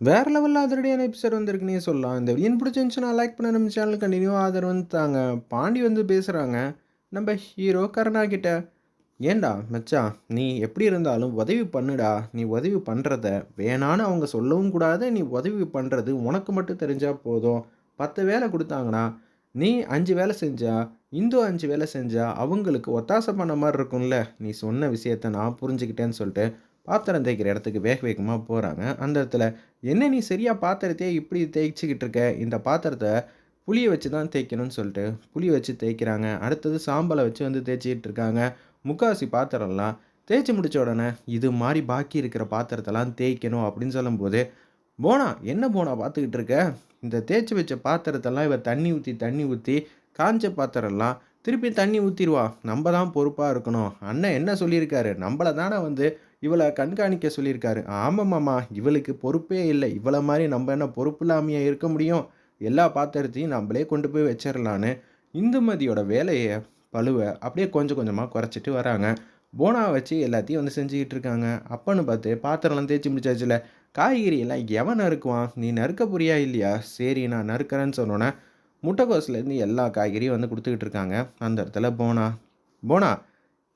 வேற லெவலில் அதிரடியான எபிசோட் வந்திருக்குன்னே சொல்லலாம். இந்த வீடியோ பிடிச்சிருந்துச்சுன்னா லைக் பண்ண நம்ம சேனல் கண்டினியூ ஆதரவு வந்து தாங்க. பாண்டி வந்து பேசுகிறாங்க நம்ம ஹீரோ கருணா கிட்ட, "ஏன்டா மச்சான், நீ எப்படி இருந்தாலும் உதவி பண்ணுடா. நீ உதவி பண்ணுறத வேணான்னு அவங்க சொல்லவும் கூடாது. நீ உதவி பண்ணுறது உனக்கு மட்டும் தெரிஞ்சால் போதும். 10 வேலை கொடுத்தாங்கன்னா நீ அஞ்சு வேலை செஞ்சா, இந்து அஞ்சு வேலை செஞ்சா அவங்களுக்கு ஒத்தாசை பண்ண மாதிரி இருக்கும்ல. நீ சொன்ன விஷயத்த நான் புரிஞ்சுக்கிட்டேன்னு" சொல்லிட்டு பாத்திரம் தேய்க்கிற இடத்துக்கு வேக வேகமாக போகிறாங்க அந்த இடத்துல, "என்ன நீ சரியாக பாத்திரத்தையே இப்படி தேய்ச்சிக்கிட்டு இருக்க? இந்த பாத்திரத்தை புளியை வச்சு தான் தேய்க்கணும்னு" சொல்லிட்டு புளி வச்சு தேய்க்கிறாங்க. அடுத்தது சாம்பலை வச்சு வந்து தேய்ச்சிக்கிட்டு இருக்காங்க. முக்காசி பாத்திரம்லாம் தேய்ச்சி முடித்த உடனே, "இது மாதிரி பாக்கி இருக்கிற பாத்திரத்தெல்லாம் தேய்க்கணும்" அப்படின்னு சொல்லும்போது, "போனா, என்ன போனா பார்த்துக்கிட்டு இருக்க? இந்த தேய்ச்சி வச்ச பாத்திரத்தெல்லாம் இவ தண்ணி ஊற்றி தண்ணி ஊற்றி காஞ்ச பாத்திரம்லாம் திருப்பி தண்ணி ஊற்றிடுவா நம்ம தான் பொறுப்பாக இருக்கணும். அண்ணன் என்ன சொல்லியிருக்காரு? நம்மளை தானே வந்து இவளை கண்காணிக்க சொல்லியிருக்காரு." ஆமாம்மாம்மா இவளுக்கு பொறுப்பே இல்லை இவளை மாதிரி நம்ம என்ன பொறுப்பு இல்லாமையே இருக்க முடியும்? எல்லா பாத்திரத்தையும் நம்மளே கொண்டு போய் வச்சிடலான்னு இந்துமதியோட வேலையை பழுவை அப்படியே கொஞ்சம் கொஞ்சமாக குறைச்சிட்டு வராங்க. போனா வச்சு எல்லாத்தையும் வந்து செஞ்சுக்கிட்டு இருக்காங்க. அப்பன்னு பார்த்து, "பாத்திரம்லாம் தேய்ச்சி முடிச்சாச்சுல காய்கறி எல்லாம் எவன் நறுக்குவான்? நீ நறுக்க புரியா இல்லையா?" "சரி, நான் நறுக்கிறேன்னு சொன்னோன்னே முட்டைக்கோஸ்லேருந்து எல்லா காய்கறியும் வந்து கொடுத்துக்கிட்டு இருக்காங்க. அந்த இடத்துல போனா, "போனா,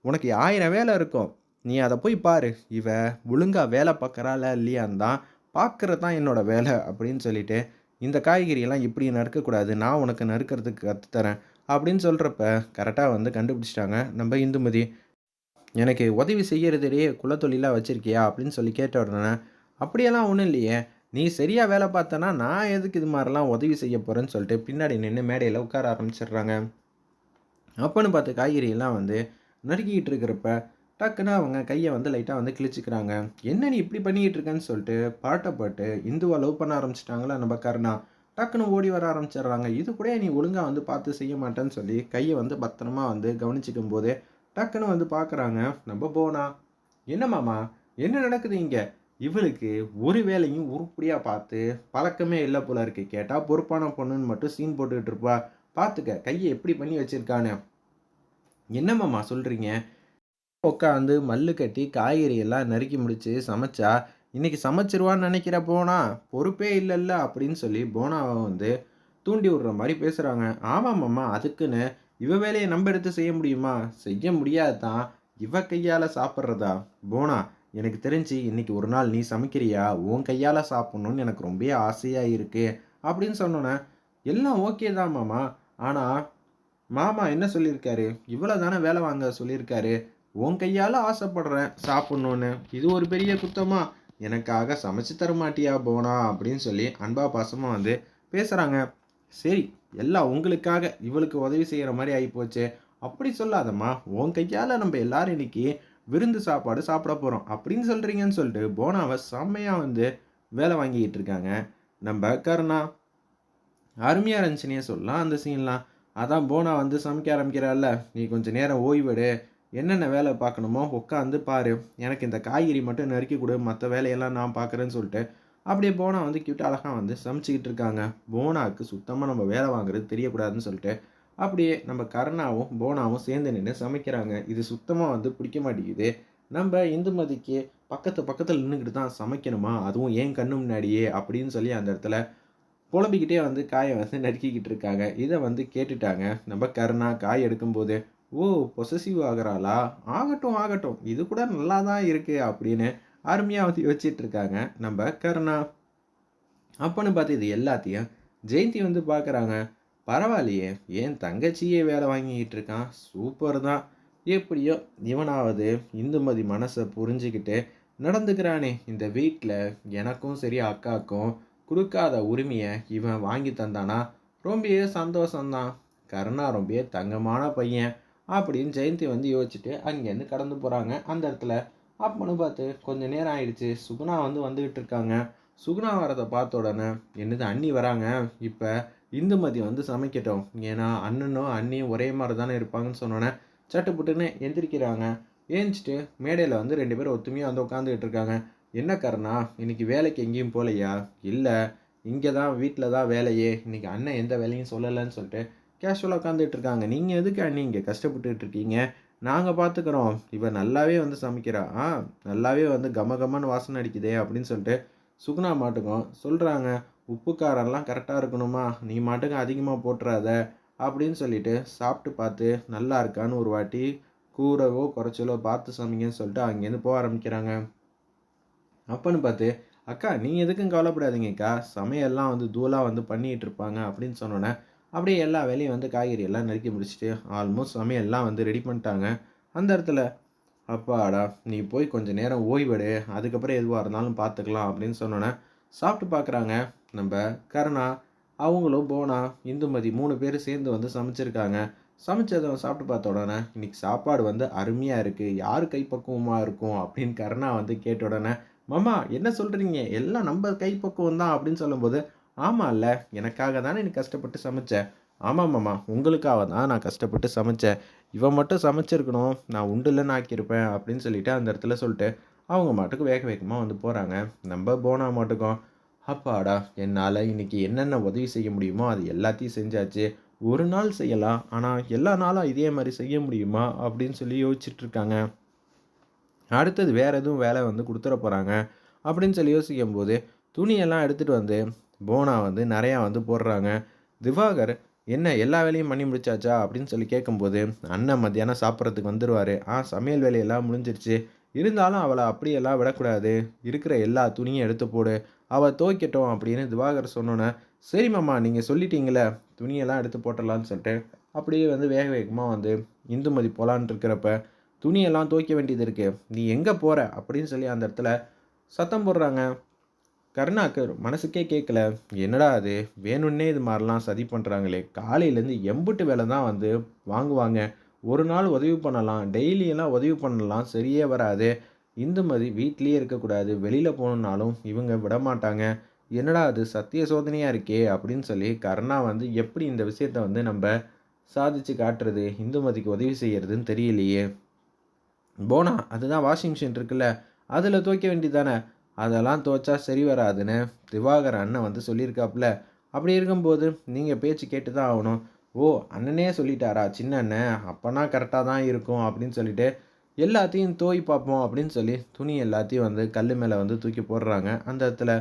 உனக்கு ஆயிரம் வேலை இருக்கும். நீ அதை போய் பாரு. இவ ஒழுங்காக வேலை பார்க்குறாளா இல்லையான்னு தான் பார்க்குறது தான் என்னோட வேலை" அப்படின்னு சொல்லிட்டு, "இந்த காய்கறியெல்லாம் இப்படி நறுக்கக்கூடாது. நான் உனக்கு நறுக்கிறதுக்கு கற்றுத்தரேன் தரேன்" அப்படின்னு சொல்கிறப்ப கரெக்டாக வந்து கண்டுபிடிச்சிட்டாங்க நம்ம இந்துமதி. "எனக்கு உதவி செய்கிறதுலேயே குலத்தொழிலாக வச்சுருக்கியா அப்படின்னு சொல்லி கேட்ட உடனே, "அப்படியெல்லாம் ஒன்றும் இல்லையே. நீ சரியாக வேலை பார்த்தேன்னா நான் எதுக்கு இது மாதிரிலாம் உதவி செய்ய போகிறேன்னு சொல்லிட்டு பின்னாடி நின்று மேடையில் உட்கார ஆரம்பிச்சிடுறாங்க. அப்போன்னு பார்த்து காய்கறியெல்லாம் வந்து நறுக்கிக்கிட்டு இருக்கிறப்ப, டக்குன்னு அவங்க கையை வந்து லைட்டாக வந்து கிழிச்சிக்கிறாங்க "என்ன நீ இப்படி பண்ணிக்கிட்டு இருக்கன்னு" சொல்லிட்டு பாட்டை பாட்டு இந்துவா லவ் பண்ண ஆரம்பிச்சிட்டாங்களா நம்ம கருணா. டக்குன்னு ஓடி வர ஆரம்பிச்சிடுறாங்க. "இது கூட நீ ஒழுங்காக வந்து பார்த்து செய்ய மாட்டேன்னு" சொல்லி கையை வந்து பத்திரமா வந்து கவனிச்சிக்கும் போது டக்குன்னு வந்து பார்க்குறாங்க நம்ம போனா. "என்ன மாமா, என்ன நடக்குது இங்கே இவளுக்கு ஒரு வேலையும் உருப்படியாக பார்த்து பழக்கமே இல்லை போல இருக்கு. கேட்டால் பொறுப்பான பொண்ணுன்னு மட்டும் சீன் போட்டுக்கிட்டு இருப்பா. பார்த்துக்க, கையை எப்படி பண்ணி வச்சுருக்கானு என்னம்மாமா சொல்கிறீங்க உட்காந்து மல்லு கட்டி காய்கறி எல்லாம் நறுக்கி முடிச்சு சமைச்சா, "இன்னைக்கு சமைச்சிருவான்னு நினைக்கிற போனா? பொறுப்பே இல்லைல்ல அப்படின்னு சொல்லி போனாவை வந்து தூண்டி விடுற மாதிரி பேசுகிறாங்க "ஆமா அதுக்குன்னு இவ வேலையை நம்ப எடுத்து செய்ய முடியுமா? செய்ய முடியாது தான். இவ கையால் சாப்பிட்றதா போனா, எனக்கு தெரிஞ்சு இன்னைக்கு ஒரு நாள் நீ சமைக்கிறியா? உன் கையால் சாப்பிட்ணுன்னு எனக்கு ரொம்பவே ஆசையாக இருக்குது அப்படின்னு சொன்னோன்னே "எல்லாம் ஓகே தான் மாமா. ஆனால் மாமா என்ன சொல்லியிருக்காரு? இவ்வளோ தானே வேலை வாங்க சொல்லியிருக்காரு. உன் கையால் ஆசைப்படுறேன் சாப்பிட்ணுன்னு இது ஒரு பெரிய குத்தமா? எனக்காக சமைச்சு தர மாட்டியா போனா?" அப்படின்னு சொல்லி அன்பா பாசமாக வந்து பேசுகிறாங்க "சரி, எல்லாம் உங்களுக்காக இவளுக்கு உதவி செய்கிற மாதிரி ஆகிப்போச்சு அப்படி சொல்லாதம்மா. உன் கையால் நம்ம எல்லாரும் இன்னைக்கு விருந்து சாப்பாடு சாப்பிட போகிறோம் அப்படின்னு சொல்கிறீங்கன்னு சொல்லிட்டு போனாவை செம்மையாக வந்து வேலை வாங்கிக்கிட்டு இருக்காங்க நம்ம கருணா. அருமையாக இருந்துச்சுனே சொல்லலாம் அந்த சீன்லாம். அதான் போனா வந்து சமைக்க ஆரம்பிக்கிறாள்ல, "நீ கொஞ்சம் நேரம் ஓய்வெடு. என்னென்ன வேலை பார்க்கணுமோ உட்காந்து பாரு. எனக்கு இந்த காய்கறி மட்டும் நறுக்கி கொடு மற்ற வேலையெல்லாம் நான் பார்க்குறேன்னு" சொல்லிட்டு, அப்படியே போனா வந்து கியூட்டா அழகாக வந்து சமைச்சிக்கிட்டு இருக்காங்க. போனாக்கு சுத்தமாக நம்ம வேலை வாங்குறது தெரியக்கூடாதுன்னு சொல்லிட்டு, அப்படியே நம்ம கருணாவும், போனாவும் சேர்ந்து நின்று சமைக்கிறாங்க. இது சுத்தமாக வந்து பிடிக்க மாட்டேங்குது. நம்ப இந்துமதிக்கு பக்கத்து பக்கத்தில் நின்றுக்கிட்டு தான் சமைக்கணுமா? அதுவும் ஏன் கண்ணு முன்னாடியே அப்படின்னு சொல்லி அந்த இடத்துல புலம்பிக்கிட்டே வந்து காயை வந்து நறுக்கிக்கிட்டு இருக்காங்க. இதை வந்து கேட்டுட்டாங்க நம்ம கருணா காய் எடுக்கும்போது, "ஓ! பொசசிவ் ஆகிறாளா ஆகட்டும், ஆகட்டும். இது கூட நல்லா தான் இருக்கு" அப்படின்னு அருமையாக வந்து யோசிச்சுட்டு இருக்காங்க நம்ம கருணா. அப்பன்னு பார்த்து இது எல்லாத்தையும் ஜெயந்தி வந்து பார்க்குறாங்க. "பரவாயில்லையே, ஏன் தங்கச்சியே வேலை வாங்கிக்கிட்டு இருக்கான். சூப்பர் தான். எப்படியோ இவனாவது இந்துமதி மனசை புரிஞ்சுக்கிட்டு நடந்துக்கிறானே. இந்த வீட்டில் எனக்கும் சரி அக்காக்கும் கொடுக்காத உரிமையை இவன் வாங்கி தந்தானா, ரொம்பவே சந்தோஷம் தான். கருணா ரொம்பவே தங்கமான பையன்" அப்படின்னு ஜெயந்தி வந்து யோசிச்சுட்டு அங்கேருந்து கடந்து போகிறாங்க அந்த இடத்துல. அப்பனு பார்த்து கொஞ்சம் நேரம் ஆயிடுச்சு. சுகுணா வந்து வந்துக்கிட்டு இருக்காங்க. சுகுணா வரதை பார்த்த உடனே, "என்னது அண்ணி வராங்க. இப்போ இந்துமதி வந்து சமைக்கட்டும். ஏன்னா அண்ணனும் அண்ணியும் ஒரே மாதிரி தானே இருப்பாங்கன்னு" சொன்னோன்னே சட்டு புட்டுன்னு எந்திரிக்கிறாங்க. ஏஞ்சிட்டு மேடையில் வந்து ரெண்டு பேரும் ஒத்துமையாக வந்து உட்காந்துக்கிட்டு இருக்காங்க. "என்ன காரணம் இன்றைக்கி வேலைக்கு எங்கேயும் போகலையா இல்லை இங்கே தான் வீட்டில் தான் வேலையே. இன்றைக்கி அண்ணன் எந்த வேலையும் சொல்லலைன்னு சொல்லிட்டு கேஷுவலாக உட்காந்துட்டு இருக்காங்க. நீங்கள் எதுக்கு நீங்கள் கஷ்டப்பட்டுட்டு இருக்கீங்க? நாங்கள் பார்த்துக்குறோம். இவன் நல்லாவே வந்து சமைக்கிறா. ஆ நல்லாவே வந்து கம கமன்னு வாசனை அடிக்குதே" அப்படின்னு சொல்லிட்டு சுகுணா மாட்டுக்கும் சொல்கிறாங்க உப்பு காரம்லாம் கரெக்டாக இருக்கணுமா நீ மாட்டுக்கு அதிகமாக போட்டுறாத அப்படின்னு சொல்லிட்டு சாப்பிட்டு பார்த்து நல்லா இருக்கான்னு ஒரு வாட்டி கூறவோ குறைச்சலோ பார்த்து சமைங்கன்னு சொல்லிட்டு அங்கேருந்து போக ஆரம்பிக்கிறாங்க அப்பன்னு பார்த்து அக்கா நீங்கள் எதுக்கும் கவலைப்படாதீங்கக்கா சமையல்லாம் வந்து தூளாக வந்து பண்ணிகிட்டு இருப்பாங்க அப்படின்னு சொன்னோன்னே அப்படியே எல்லா வேலையும் வந்து காய்கறி எல்லாம் நறுக்கி முடிச்சுட்டு ஆல்மோஸ்ட் சமையல்லாம் வந்து ரெடி பண்ணிட்டாங்க. அந்த இடத்துல அப்பாடா நீ போய் கொஞ்சம் நேரம் ஓய்வெடு அதுக்கப்புறம் எதுவாக இருந்தாலும் பார்த்துக்கலாம் அப்படின்னு சொன்னோன்னே சாப்பிட்டு பார்க்குறாங்க நம்ம கருணா அவங்களும் போனா இந்துமதி மூணு பேர் சேர்ந்து வந்து சமைச்சிருக்காங்க. சமைச்சதை சாப்பிட்டு பார்த்த உடனே இன்னைக்கு சாப்பாடு வந்து அருமையாக இருக்குது யார் கைப்பக்குவமாக இருக்கும் அப்படின்னு கருணா வந்து கேட்ட உடனே மாமா என்ன சொல்கிறீங்க எல்லாம் நம்ம கைப்பக்குவம் தான் அப்படின்னு சொல்லும்போது ஆமாம் இல்லை எனக்காக தானே நீ கஷ்டப்பட்டு சமைச்சேன் ஆமாம் மாமா உங்களுக்காக தான் நான் கஷ்டப்பட்டு சமைச்சேன் இவன் மட்டும் சமைச்சிருக்கணும் நான் உண்டுலன்னு ஆக்கியிருப்பேன் அப்படின்னு சொல்லிட்டு அந்த இடத்துல சொல்லிட்டு அவங்க மாட்டுக்கு வேக வேகமாக வந்து போகிறாங்க நம்ம போனா மாட்டுக்கும் அப்பாடா என்னால் இன்றைக்கி என்னென்ன உதவி செய்ய முடியுமோ அது எல்லாத்தையும் செஞ்சாச்சு. ஒரு நாள் செய்யலாம் ஆனால் எல்லா நாளும் இதே மாதிரி செய்ய முடியுமா? அப்படின்னு சொல்லி யோசிச்சுட்ருக்காங்க அடுத்தது வேறு எதுவும் வேலை வந்து கொடுத்துட போகிறாங்க அப்படின்னு சொல்லி யோசிக்கும் போது துணியெல்லாம் எடுத்துகிட்டு வந்து போனா வந்து நிறையா வந்து போடுறாங்க. திவாகர் என்ன எல்லா வேலையும் பண்ணி முடிச்சாச்சா? அப்படின்னு சொல்லி கேட்கும்போது அண்ணன் மத்தியானம் சாப்பிட்றதுக்கு வந்துடுவார் ஆ சமையல் வேலையெல்லாம் முடிஞ்சிருச்சு. இருந்தாலும் அவளை அப்படியெல்லாம் விடக்கூடாது. இருக்கிற எல்லா துணியும் எடுத்து போடு. அவள் துவைக்கட்டும் அப்படின்னு திவாகர் சொன்னோன்னே சரி மாமா நீங்கள் சொல்லிட்டீங்களே துணியெல்லாம் எடுத்து போட்டலான்னு சொல்லிட்டு. அப்படியே வந்து வேக வேகமாக வந்து இந்துமதி போகலான் இருக்கிறப்ப துணியெல்லாம் துவைக்க வேண்டியது இருக்குது நீ எங்கே போகிற அப்படின்னு சொல்லி அந்த இடத்துல சத்தம் போடுறாங்க. கருணாக்கு மனசுக்கே கேட்கல என்னடா அது? வேணும்னே இது மாதிரிலாம் சதி பண்ணுறாங்களே காலையிலேருந்து எம்புட்டு வேலை தான் வந்து வாங்குவாங்க. ஒரு நாள் உதவி பண்ணலாம். டெய்லியெல்லாம் உதவி பண்ணலாம். சரியே வராது. இந்துமதி வீட்லேயே இருக்கக்கூடாது. வெளியில் போகணுன்னாலும் இவங்க விட மாட்டாங்க என்னடா அது? சத்திய சோதனையாக இருக்கே அப்படின்னு சொல்லி கருணா வந்து எப்படி இந்த விஷயத்த வந்து நம்ம சாதிச்சு காட்டுறது? இந்துமதிக்கு உதவி செய்கிறதுன்னு தெரியலையே. போனா அதுதான் வாஷிங் மிஷின் இருக்குல்ல. அதில் துவைக்க வேண்டியதானே அதெல்லாம் துவைச்சா சரி வராதுன்னு திவாகர் அண்ணன் வந்து சொல்லியிருக்காப்புல. அப்படி இருக்கும்போது நீங்கள் பேச்சு கேட்டு தான் ஆகணும். ஓ அண்ணனே சொல்லிட்டாரா? சின்ன அண்ணன் அப்போனா கரெக்டாக தான் இருக்கும் அப்படின்னு சொல்லிட்டு எல்லாத்தையும் தோய் பார்ப்போம் அப்படின்னு சொல்லி துணி எல்லாத்தையும் வந்து கல் மேலே வந்து தூக்கி போடுறாங்க. அந்த இடத்துல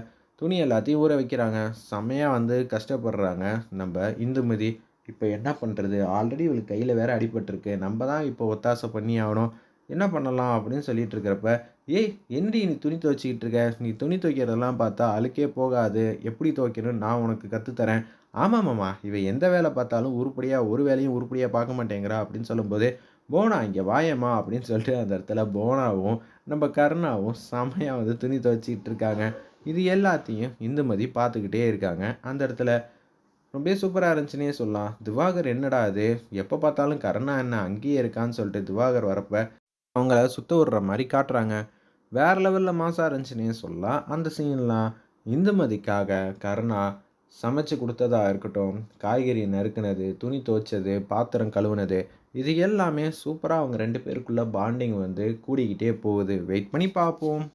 துணி எல்லாத்தையும் ஊற வைக்கிறாங்க. செம்மையாக வந்து கஷ்டப்படுறாங்க நம்ம இந்துமதி இப்போ என்ன பண்ணுறது ஆல்ரெடி இவளுக்கு கையில் வேற அடிபட்டிருக்கு. நம்ம தான் இப்போ ஒத்தாசை பண்ணி ஆகணும் என்ன பண்ணலாம் அப்படின்னு சொல்லிட்டு இருக்கிறப்ப ஏய் என்னடி நீ துணி துவைச்சிக்கிட்டு இருக்க நீ துணி துவைக்கிறதெல்லாம் பார்த்தா அழுக்கே போகாது. எப்படி துவைக்கணும்னு நான் உனக்கு கற்றுத்தரேன் ஆமாம் மாமா இவன் எந்த வேலை பார்த்தாலும் உருப்படியாக ஒரு வேலையும் உருப்படியாக பார்க்க மாட்டேங்கிறா. அப்படின்னு சொல்லும்போது போனா இங்கே வாயம்மா. அப்படின்னு சொல்லிட்டு அந்த இடத்துல போனாவும் நம்ம கருணாவும் செமையாக வந்து துணி துவைச்சிக்கிட்டு இருக்காங்க இது எல்லாத்தையும் இந்துமதி பார்த்துக்கிட்டே இருக்காங்க. அந்த இடத்துல ரொம்ப சூப்பராக இருந்துச்சுன்னே சொல்லலாம். திவாகர் என்னடா அது எப்போ பார்த்தாலும் கருணா என்ன அங்கேயே இருக்கான்னு சொல்லிட்டு திவாகர் வரப்போ அவங்கள சுத்த விடுற மாதிரி காட்டுறாங்க. வேற லெவலில் மாசாக இருந்துச்சுன்னே சொல்லலாம் அந்த சீன்லாம் இந்துமதிக்காக கருணா சமைச்சு கொடுத்ததாக இருக்கட்டும். காய்கறி நறுக்குனது துணி துவைச்சது பாத்திரம் கழுவுனது இது எல்லாமே சூப்பராக அவங்க ரெண்டு பேருக்குள்ள பாண்டிங் வந்து கூடிக்கிட்டே போகுது. வெயிட் பண்ணி பார்ப்போம்